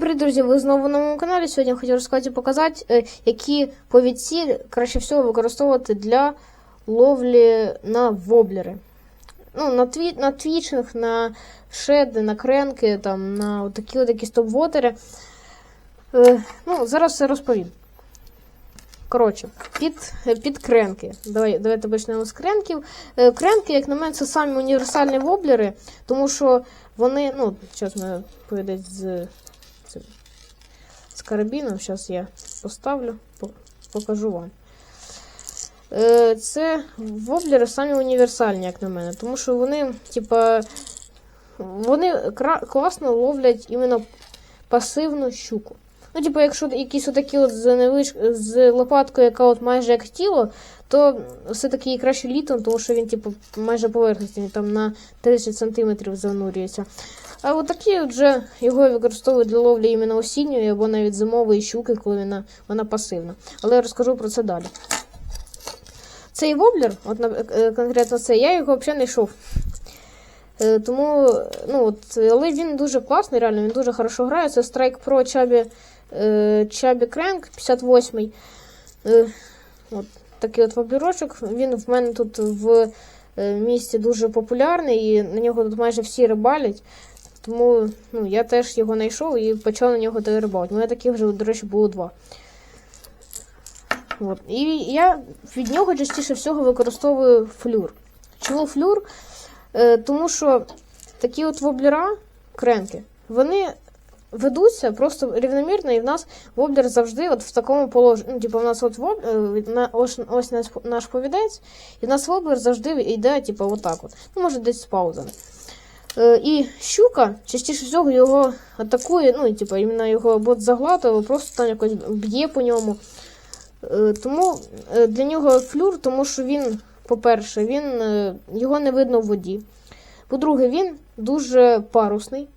привіт, друзі! Ви знову на моєму каналі. Сьогодні я хотів розказати і показати, е, які повідці краще всього використовувати для ловлі на воблери. Ну, на, тві, на твічинг, на шеди, на кренки, там, на такі от якісь топ-вотери. Е, ну, зараз все розповім. Коротше, під, під кренки. Давай, давайте почнемо з кренків. Е, кренки, як на мене, це самі універсальні воблери, тому що вони, ну, мене повідець з, з, з карабіном, зараз я поставлю, покажу вам. Е, Це воблери самі універсальні, як на мене, тому що вони, типа, вони класно ловлять іменно пасивну щуку. Ну, типу, якщо якісь отакі от з, невиш... з лопаткою, яка от майже як тіло, то все-таки їй краще літом, тому що він, типу, майже поверхності, там на 30 см занурюється. А от такі от вже його використовують для ловлі іменно осінньої або навіть зимової щуки, коли вона, вона пасивна. Але я розкажу про це далі. Цей воблер, от е, конкретно цей, я його взагалі не йшов. Е, Тому, ну от, але він дуже класний, реально, він дуже хорошо грає. Це Strike Pro Chubby, е, Chubby Crank 58. Е, От такий от воблерочок. Він в мене тут в е, місті дуже популярний, і на нього тут майже всі рибалять. Тому ну, я теж його знайшов і почав на нього рибалити. У мене таких вже, до речі, було два. От. І я від нього частіше всього використовую флюр. Чому флюр? Е, тому що такі от воблера, кренки, вони ведуться просто рівномірно, і в нас воблер завжди от в такому положенні. Ну, типу, в нас от воб... е, на- ось, ось наш, повідець, і в нас воблер завжди йде, типу, отак от. Ну, може, десь з паузами. Е, і щука частіше всього його атакує, ну, типу, іменно його або заглатує, просто там якось б'є по ньому. Е, Тому е, для нього флюр, тому що він, по-перше, він, е, його не видно в воді. По-друге, він дуже парусний.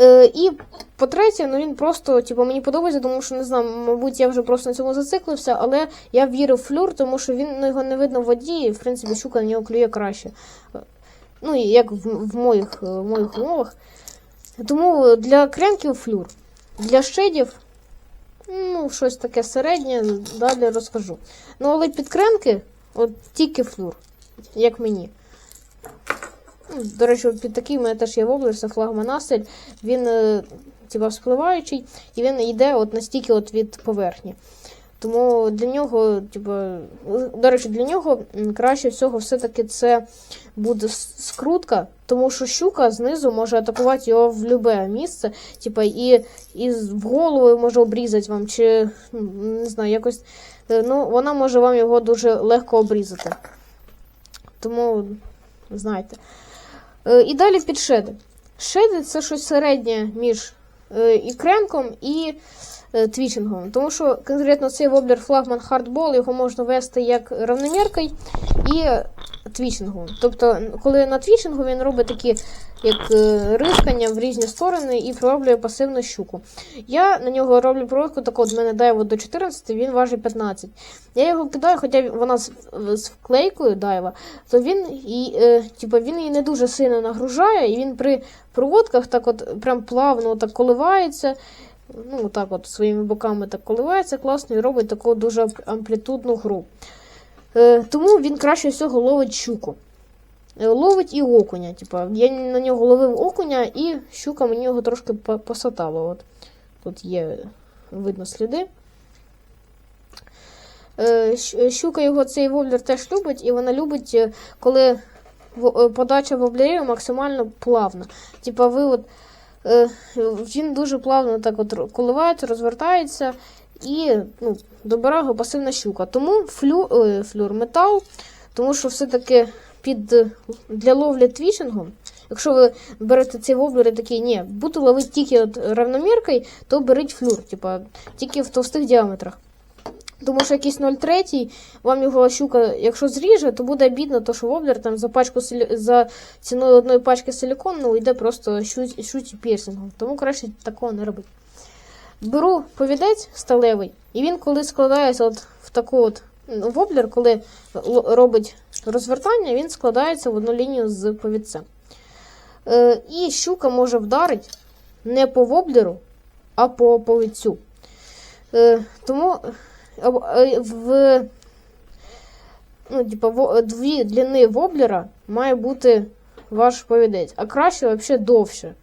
Е, і по-третє, ну він просто, типу, мені подобається, тому що не знаю, мабуть, я вже просто на цьому зациклився, але я вірив в флюр, тому що він ну, його не видно в воді, і в принципі щука на нього клює краще. Ну, як в, в, моїх, е, в моїх умовах. Тому для кренків флюр. Для щедів Ну, щось таке середнє, далі розкажу. Ну, але під кремки, от тільки флюр, як мені. До речі, під такий мене теж є воблер, це флагман Він, е, типа, спливаючий, і він йде от настільки от від поверхні. Тому для нього, типа, до речі, для нього краще всього все-таки це буде скрутка, тому що щука знизу може атакувати його в будь-яке місце, типа, і, і в голову може обрізати вам, чи не знаю, якось. е, Ну, вона може вам його дуже легко обрізати. Тому, знаєте. Е, І далі під шеди. Шеди це щось середнє між ікренком і е, твічингом. Тому що конкретно цей воблер флагман хардбол його можна вести як равноміркою і твічингом. Тобто, коли на твічингу він робить такі як е, рискання в різні сторони і приловлює пасивну щуку. Я на нього роблю проводку, так от в мене дайво до 14, він важить 15. Я його кидаю, хоча вона з, з вклейкою дайва, то він і, е, типу, він її не дуже сильно нагружає, і він при проводках так от прям плавно так коливається. Ну, так от своїми боками так коливається класно і робить таку дуже амплітудну гру. Е, тому він краще всього ловить щуку. Е, Ловить і окуня. Типа, я на нього ловив окуня, і щука мені його трошки посатала. От. Тут є видно сліди. Е, Щука його цей воблер теж любить, і вона любить, е, коли подача воблерів максимально плавна. Типа, ви от, він дуже плавно так от коливається, розвертається і ну, його пасивна щука. Тому флю, флюр метал, тому що все-таки під для ловлі твічингом, якщо ви берете ці воблери такі, ні, буду ловити тільки от равноміркою, то беріть флюр, типа, тільки в товстих діаметрах. Тому що якийсь 0,3, вам його щука, якщо зріже, то буде бідно, то що воблер там за пачку за ціною одної пачки силікону йде просто щуть, щуть пірсингом. Тому краще такого не робити. Беру повідець сталевий, і він, коли складається от в таку от воблер, коли робить розвертання, він складається в одну лінію з повідцем. Е, і щука може вдарити не по воблеру, а по повідцю. Е, тому е, в ну, типа, дві длини воблера має бути ваш повідець, а краще взагалі довше.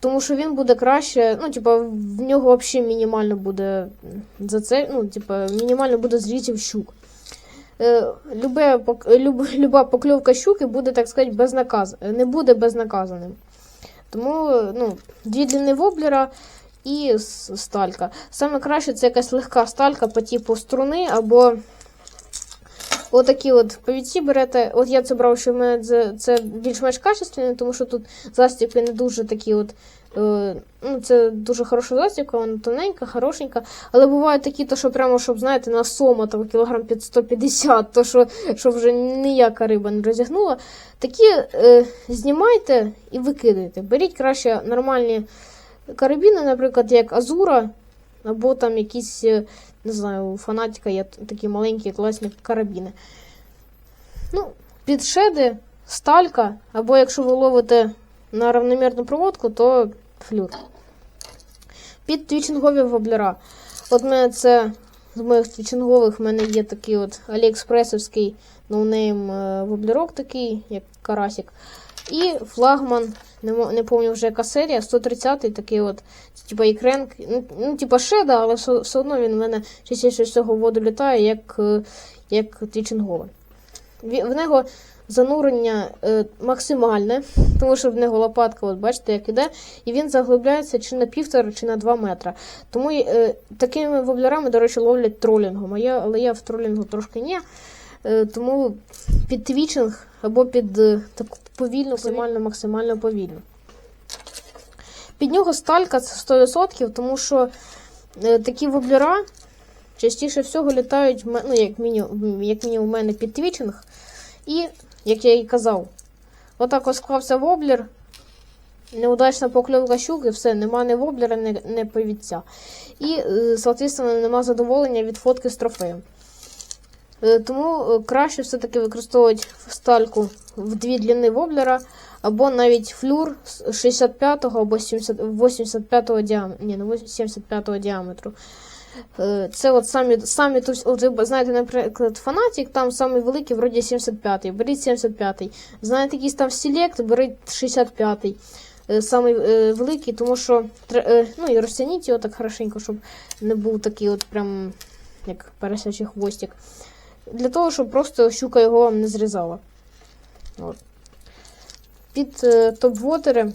Тому що він буде краще, ну, типа, в нього взагалі мінімально буде за це, ну, типа, мінімально буде зрізів щук. Е, любе, люб, люба покльовка щуки буде, так сказати, безнаказ, не буде безнаказаним. Тому е, ну, дві длини воблера і сталька. Саме краще це якась легка сталька по типу струни або отакі от повідці берете. От я це брав, що в мене це, більш-менш качественне, тому що тут застібки не дуже такі от. Е, ну, це дуже хороша застібка, вона тоненька, хорошенька. Але бувають такі, то що прямо, щоб, знаєте, на сома там кілограм під 150, то що, що вже ніяка риба не розігнула. Такі е, знімайте і викидайте. Беріть краще нормальні карабіни, наприклад, як Азура, або там якісь, е, не знаю, у фанатика є такі маленькі класні карабіни. Ну, підшеди, сталька, або якщо ви ловите на равномірну проводку, то флюр. Під твічингові воблера. От мене це з моїх твічингових в мене є такий от аліекспресовський ноунейм е, воблерок такий, як карасик. І флагман, не, не пам'ятаю вже яка серія, 130-й такий от, типа ікренк, ну, ну, типа шеда, але все, все одно він в мене частіше всього воду літає, як, е, як твічинговий. Ві- В нього занурення е, максимальне, тому що в нього лопатка, от бачите, як іде, і він заглибляється чи на півтора, чи на 2 метра. Тому е, такими воблерами, до речі, ловлять тролінгом. А я, але я в тролінгу трошки ні. Е, тому під твічинг або під е, таку повільну, максимально, максимально повільно. Під нього сталька це 100%, тому що е, такі воблера частіше всього літають, ну, як мінімум, як мінімум у мене під твічинг. І, як я і казав, отак ось склався воблер, неудачна покльовка щуки, все, нема ні воблера, ні, ні повідця. І, е, соответственно, нема задоволення від фотки з трофеєм. Е, Тому е, краще все-таки використовувати стальку в дві длини воблера, або навіть флюр з 65-го або 70 85-го діаметру. Ні, 75-го діаметру. Е, Це от самі, самі от знаєте, наприклад, фанатік, там самий великий, вроді 75-й, беріть 75-й. Знаєте, якийсь там селект, беріть 65-й. Е, Самий е, великий, тому що ну і розтягніть його так хорошенько, щоб не був такий от прям як поросячий хвостик. Для того, щоб просто щука його не зрізала. От. Під топ-вотери.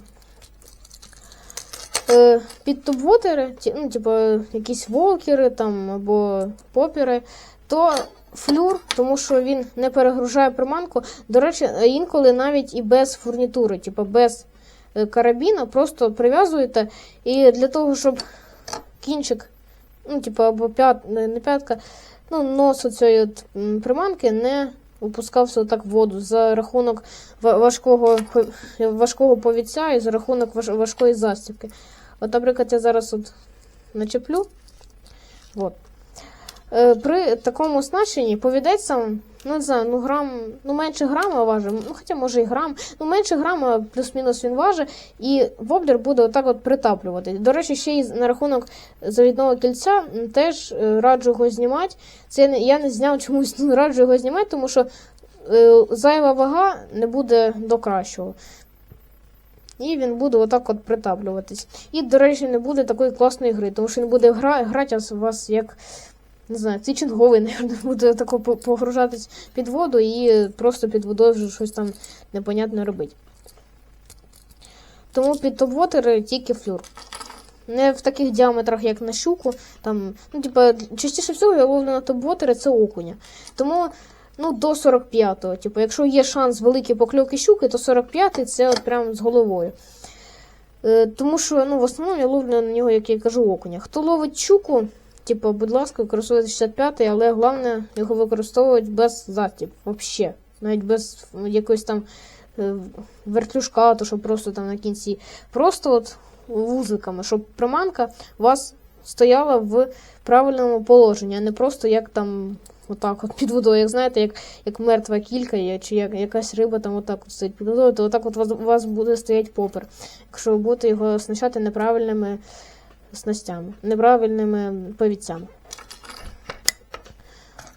Е, під топ-вотери, ті- ну, типу, якісь волкери там або попіри, то флюр, тому що він не перегружає приманку. До речі, інколи навіть і без фурнітури, типу без е, карабіна, просто прив'язуєте. І для того, щоб кінчик, ну, типу, або п'ят, не п'ятка, ну, нос цієї от, приманки не опускався отак в воду за рахунок важкого, важкого повіця і за рахунок важ- важкої застібки. От, наприклад, я зараз от начеплю. От. Е, При такому оснащенні повідець сам, ну не знаю, ну грам, ну менше грама важить, ну хоча може і грам, ну менше грама, плюс-мінус він важить, і воблер буде отак от притаплювати. До речі, ще й на рахунок завідного кільця теж е, раджу його знімати. Це я не зняв чомусь, ну раджу його знімати, тому що е, зайва вага не буде до кращого. І він буде отак от притаплюватись. І, до речі, не буде такої класної гри, тому що він буде гра, грати у вас як, не знаю, твічинговий, наверное, буде тако погружатись під воду і просто під водою вже щось там непонятне робити. Тому під топ-вотери тільки флюр. Не в таких діаметрах, як на щуку. Там, ну, типа, частіше всього я ловлю на топ-вотери це окуня. Тому ну, до 45-го. Типу, якщо є шанс великі покльовки щуки, то 45-й це от прям з головою. Е, тому що ну, в основному я ловлю на нього, як я кажу, окуня. Хто ловить щуку, типу, будь ласка, використовуйте 65-й, але головне його використовувати без застіб, взагалі. Навіть без якоїсь там е, вертлюжка, то що просто там на кінці. Просто от вузиками, щоб приманка вас стояла в правильному положенні, а не просто як там Отак, от під водою. Як знаєте, як, як мертва кілька є, чи як якась риба там отак от стоїть під водою, то отак от у вас, у вас буде стоять попер. Якщо ви будете його оснащати неправильними снастями, неправильними повідцями.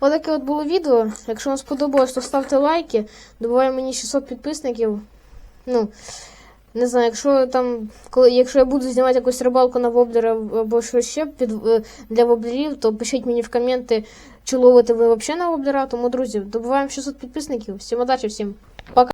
Отаке от було відео. Якщо вам сподобалось, то ставте лайки. Добуває мені 600 підписників. Ну, не знаю, якщо там, коли, якщо я буду знімати якусь рибалку на воблера або щось ще під, е, для воблерів, то пишіть мені в коменти, чи ловите ви взагалі на воблера. Тому, друзі, добуваємо 600 підписників. Всім удачі, всім пока.